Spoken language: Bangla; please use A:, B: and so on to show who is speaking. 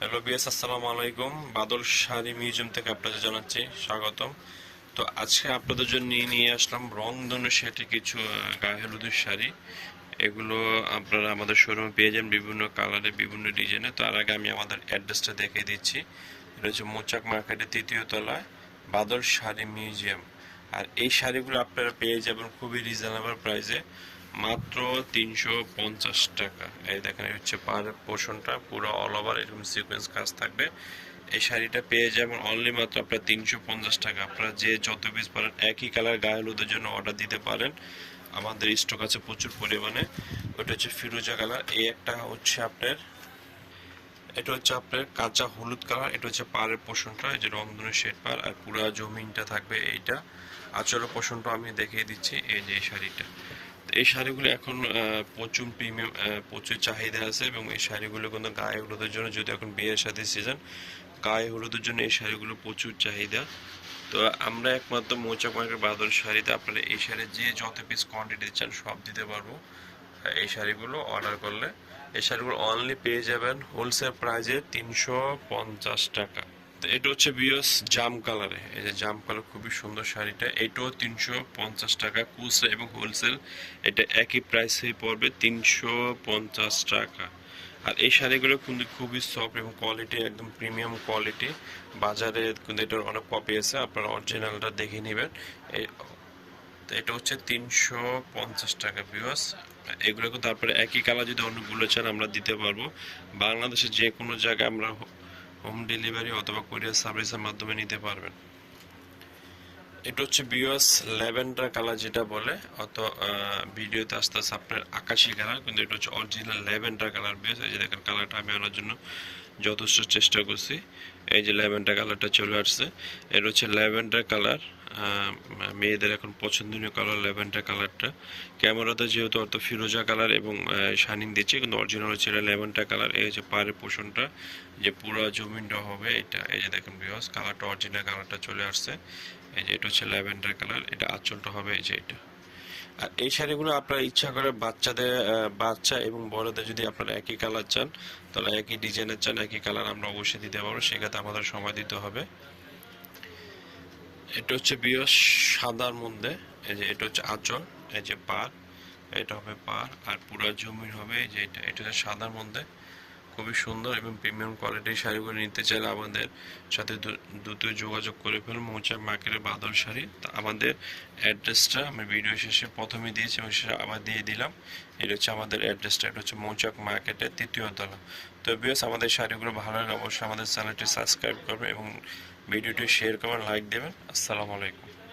A: হ্যালো বিএস আসসালামু আলাইকুম। বাদল শাড়ি মিউজিয়াম থেকে আপনাদের জানাচ্ছি স্বাগতম। তো আজকে আপনাদের জন্য নিয়ে নিয়ে আসলাম রং ধনু সেটি কিছু গায়ে হলুদের শাড়ি। এগুলো আপনারা আমাদের শোরুমে পেয়ে যান বিভিন্ন কালারে বিভিন্ন ডিজাইনে তার আগে আমি আমাদের অ্যাড্রেসটা দেখিয়ে দিচ্ছি। এটা হচ্ছে মোচাক মার্কেটের তৃতীয় তলায়, বাদল শাড়ি মিউজিয়াম। আর এই শাড়িগুলো আপনারা পেয়ে যাবেন খুবই রিজনেবল প্রাইসে মাত্র তিনশো পঞ্চাশ টাকা। এই দেখেন হচ্ছে পার পোর্শনটা, পুরো অল ওভার এরকম সিকোয়েন্স কাজ থাকবে। এই শাড়িটা পেয়ে যাবেন অনলি মাত্র আপনার তিনশো পঞ্চাশ টাকা। আপনারা যে যত পিস পারেন, একই কালার গায়ে হলুদের জন্য অর্ডার দিতে পারেন। আমাদের স্টক আছে প্রচুর পরিমাণে। ওটা হচ্ছে ফিরোজা কালার এই একটা হচ্ছে আপনার, এটা হচ্ছে আপনার কাঁচা হলুদ কালার এটা হচ্ছে পাড়ের পোষণটা এই যে রংধনুর শেড পার, আর পুরা জমিনটা থাকবে এইটা। আচলের পোষণটা আমি দেখিয়ে দিচ্ছি, এই যে শাড়িটা। এই শাড়িগুলো এখন প্রচুর প্রিমিয়াম প্রচুর চাহিদা আছে এবং এই শাড়িগুলো কিন্তু গায়ে হলুদের জন্য যদি এখন বিয়ের সাথে সিজন গায়ে হলুদের জন্য এই শাড়িগুলো প্রচুর চাহিদা। তো আমরা একমাত্র মৌচাক মার্কেট বাদল শাড়িতে আপনারা এই শাড়ি যে যত পিস কোয়ান্টিটি চান সব দিতে পারব, এই শাড়িগুলো অর্ডার করলে। এই শাড়িগুলো অনলি পেয়ে যাবেন হোলসেল প্রাইজে তিনশো পঞ্চাশ টাকা। এটা হচ্ছে বিয়স জাম কালারে। এই যে জাম কালার, খুবই সুন্দর শাড়িটা। এটাও তিনশো পঞ্চাশ টাকা খুচরা এবং হোলসেল এটা একই প্রাইসেই পড়বে তিনশো পঞ্চাশ টাকা। আর এই শাড়িগুলো কিন্তু খুবই সফট এবং কোয়ালিটি একদম প্রিমিয়াম কোয়ালিটি বাজারে কিন্তু এটার অনেক কপি আছে, আপনারা অরিজিনালটা দেখে নেবেন। এটা হচ্ছে তিনশো পঞ্চাশ টাকা বিওয়াস এগুলো কিন্তু তারপরে একই কালার যদি অন্যগুলো চান, আমরা দিতে পারব। বাংলাদেশের যে কোনো জায়গায় আমরা হোম ডেলিভারি অথবা কুরিয়ার সার্ভিসের মাধ্যমে নিতে পারবেন। এটা হচ্ছে বিওয়াস ল্যাভেন্ডার কালার যেটা বলে, অত ভিডিওতে আস্তে আস্তে আপনার আকাশি কালার, কিন্তু এটা হচ্ছে অরিজিনাল ল্যাভেন্ডার কালার। বিওয়াস এই যে দেখেন, কালারটা আমি আনার জন্য যথেষ্ট চেষ্টা করছি। এই যে ল্যাভেন্ডার কালারটা চলে আসছে এটা হচ্ছে ল্যাভেন্ডার কালার। মেয়েদের এখন পছন্দনীয় কালার ল্যাভেন্ডার কালারটা। ক্যামেরাতে যেহেতু অত ফিরোজা কালার এবং শাইনিং দিচ্ছে, কিন্তু অরিজিনাল হচ্ছে এটা ল্যাভেন্ডার কালার। এই যে পায়ের পোষণটা, যে পুরো জমিনটা হবে এটা। এই যে দেখেন বিকজ কালারটা অরিজিনাল কালারটা চলে আসছে। এই যে এটা হচ্ছে ল্যাভেন্ডার কালার, এটা আঁচলটা হবে এই যে এটা। আর এই শাড়িগুলো আপনার ইচ্ছা করে বাচ্চাদের বাচ্চা এবং বড়দের যদি আপনারা একই কালার চান, তাহলে একই ডিজাইনের চান, একই কালার আমরা অবশ্যই দিতে পারব। সেক্ষেত্রে আমাদের সময় দিতে হবে। এটা হচ্ছে বিয়স সাদার মধ্যে, এই যে এটা হচ্ছে আঁচল, এই যে পার এটা হবে পার আর পুরো জমির হবে এই যে এটা এটা সাদার মধ্যে। খুবই সুন্দর এবং প্রিমিয়াম কোয়ালিটির শাড়িগুলো নিতে চাইলে আমাদের সাথে দ্রু- দ্রুত যোগাযোগ করে ফেলুন। মৌচা মার্কেটের বাদল শাড়ি। তা আমাদের অ্যাড্রেসটা আমি ভিডিও শেষে প্রথমে দিয়েছি এবং সেটা আবার দিয়ে দিলাম। এটা হচ্ছে আমাদের অ্যাড্রেসটা এটা হচ্ছে মৌচাক মার্কেটের তৃতীয় তলা। তো বিয়স আমাদের শাড়িগুলো ভালো লাগলে অবশ্যই আমাদের চ্যানেলটি সাবস্ক্রাইব করবেন এবং ভিডিওটি শেয়ার করবেন লাইক দেবেন। আসসালামু আলাইকুম।